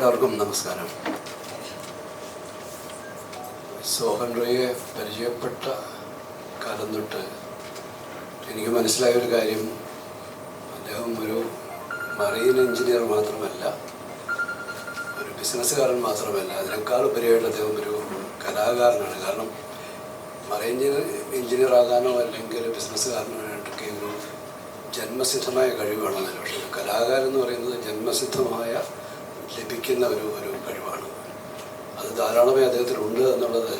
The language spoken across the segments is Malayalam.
എല്ലാവർക്കും നമസ്കാരം. സോഹൻ റോയെ പരിചയപ്പെട്ട കാലം തൊട്ട് എനിക്ക് മനസ്സിലായ ഒരു കാര്യം. അദ്ദേഹം ഒരു മറീൻ എഞ്ചിനീയർ മാത്രമല്ല ഒരു ബിസിനസ്സുകാരൻ മാത്രമല്ല. അതിനേക്കാൾ ഉപരിയായിട്ട് അദ്ദേഹം ഒരു കലാകാരനാണ്. കാരണം മറൈൻ എഞ്ചിനീയർ ആകാനോ അല്ലെങ്കിൽ ബിസിനസ്സുകാരനായിട്ടൊക്കെ ഒരു ജന്മസിദ്ധമായ കഴിവാണെന്നല്ല പക്ഷേ ഒരു കലാകാരൻ എന്ന് പറയുന്നത് ജന്മസിദ്ധമായ ലഭിക്കുന്ന ഒരു ഒരു കഴിവാണ്. അത് ധാരാളമായി അദ്ദേഹത്തിനുണ്ട് എന്നുള്ളത്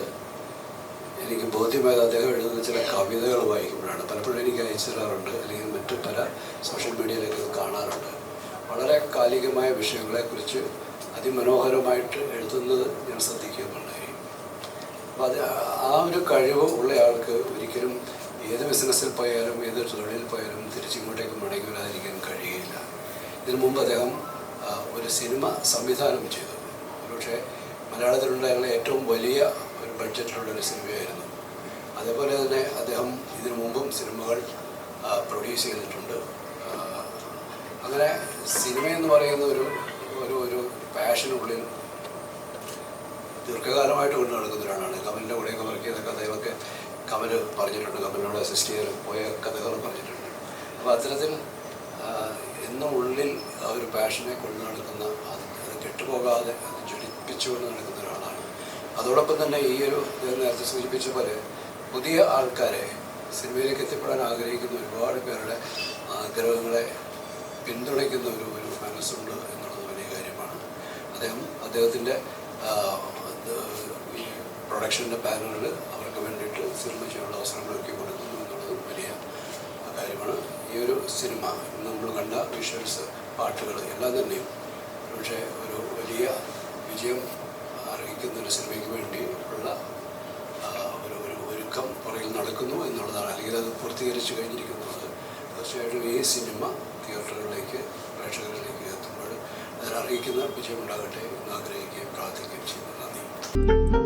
എനിക്ക് ബോധ്യമായത് അദ്ദേഹം എഴുതുന്ന ചില കവിതകൾ വായിക്കുമ്പോഴാണ്. പലപ്പോഴും എനിക്ക് അയച്ചു തരാറുണ്ട്. അല്ലെങ്കിൽ മറ്റു പല സോഷ്യൽ മീഡിയയിലൊക്കെ കാണാറുണ്ട്. വളരെ കാലികമായ വിഷയങ്ങളെക്കുറിച്ച് അതിമനോഹരമായിട്ട് എഴുതുന്നത് ഞാൻ ശ്രദ്ധിക്കുന്നുണ്ടായി അപ്പോൾ അത് ആ ഒരു കഴിവ് ഉള്ളയാൾക്ക് ഒരിക്കലും ഏത് ബിസിനസ്സിൽ പോയാലും ഏത് തൊഴിലിൽ പോയാലും തിരിച്ചിങ്ങോട്ടേക്ക് മടങ്ങി വരാതിരിക്കാൻ കഴിയില്ല. ഇതിനു മുമ്പ് അദ്ദേഹം ഒരു സിനിമ സംവിധാനം ചെയ്തു. പക്ഷേ മലയാളത്തിലുണ്ടായിരുന്ന ഏറ്റവും വലിയ ഒരു ബഡ്ജറ്റിലുള്ള ഒരു സിനിമയായിരുന്നു. അതേപോലെ തന്നെ അദ്ദേഹം ഇതിനു മുമ്പും സിനിമകൾ പ്രൊഡ്യൂസ് ചെയ്തിട്ടുണ്ട്. അങ്ങനെ സിനിമ എന്ന് പറയുന്ന ഒരു ഒരു ഒരു പാഷനുള്ളിൽ ദീർഘകാലമായിട്ട് കൊണ്ട് നടക്കുന്ന ഒരാളാണ്. കമലിന്റെ കൂടെയൊക്കെ വർക്ക് ചെയ്ത കഥകളൊക്കെ കമൽ പറഞ്ഞിട്ടുണ്ട്. കമലിനോട് അസിസ്റ്റ് ചെയ്ത് പോയ കഥകൾ പറഞ്ഞിട്ടുണ്ട്. അപ്പോൾ അത്തരത്തിൽ എന്നും ഉള്ളിൽ ആ ഒരു പാഷനെ കൊണ്ട് നടക്കുന്ന അത് കെട്ടുപോകാതെ അത് ജ്വലിപ്പിച്ചുകൊണ്ട് നടക്കുന്ന ഒരാളാണ്. അതോടൊപ്പം തന്നെ ഈ ഒരു നേരത്തെ സൂചിപ്പിച്ച പോലെ പുതിയ ആൾക്കാരെ സിനിമയിലേക്ക് എത്തിപ്പെടാൻ ആഗ്രഹിക്കുന്ന ഒരുപാട് പേരുടെ ആഗ്രഹങ്ങളെ പിന്തുണയ്ക്കുന്ന ഒരു ഒരു മനസ്സുണ്ട് എന്നുള്ളത് വലിയ കാര്യമാണ്. അദ്ദേഹം അദ്ദേഹത്തിന്റെ ഈ പ്രൊഡക്ഷന്റെ പാനലിൽ അവർക്ക് വേണ്ടിയിട്ട് സിനിമ ചെയ്യാനുള്ള അവസരങ്ങളൊക്കെ കൊടുക്കുന്നു എന്നുള്ളതും വലിയ കാര്യമാണ്. സിനിമ നമ്മൾ കണ്ട വിഷ്വൽസ് പാട്ടുകൾ എല്ലാം തന്നെയും പക്ഷേ ഒരു വലിയ വിജയം അർഹിക്കുന്ന ഒരു സിനിമയ്ക്ക് വേണ്ടി ഉള്ള ഒരു ഒരു ഒരുക്കം പുറകിൽ നടക്കുന്നു എന്നുള്ളതാണ്. അല്ലെങ്കിൽ അത് പൂർത്തീകരിച്ചു കഴിഞ്ഞിരിക്കുന്നത്. തീർച്ചയായിട്ടും ഈ സിനിമ തിയേറ്ററുകളിലേക്ക് പ്രേക്ഷകരിലേക്ക് എത്തുമ്പോൾ അതിനർഹിക്കുന്ന വിജയം ഉണ്ടാകട്ടെ എന്ന് ആഗ്രഹിക്കുകയും പ്രാർത്ഥിക്കുകയും ചെയ്യുന്നു. നന്ദി.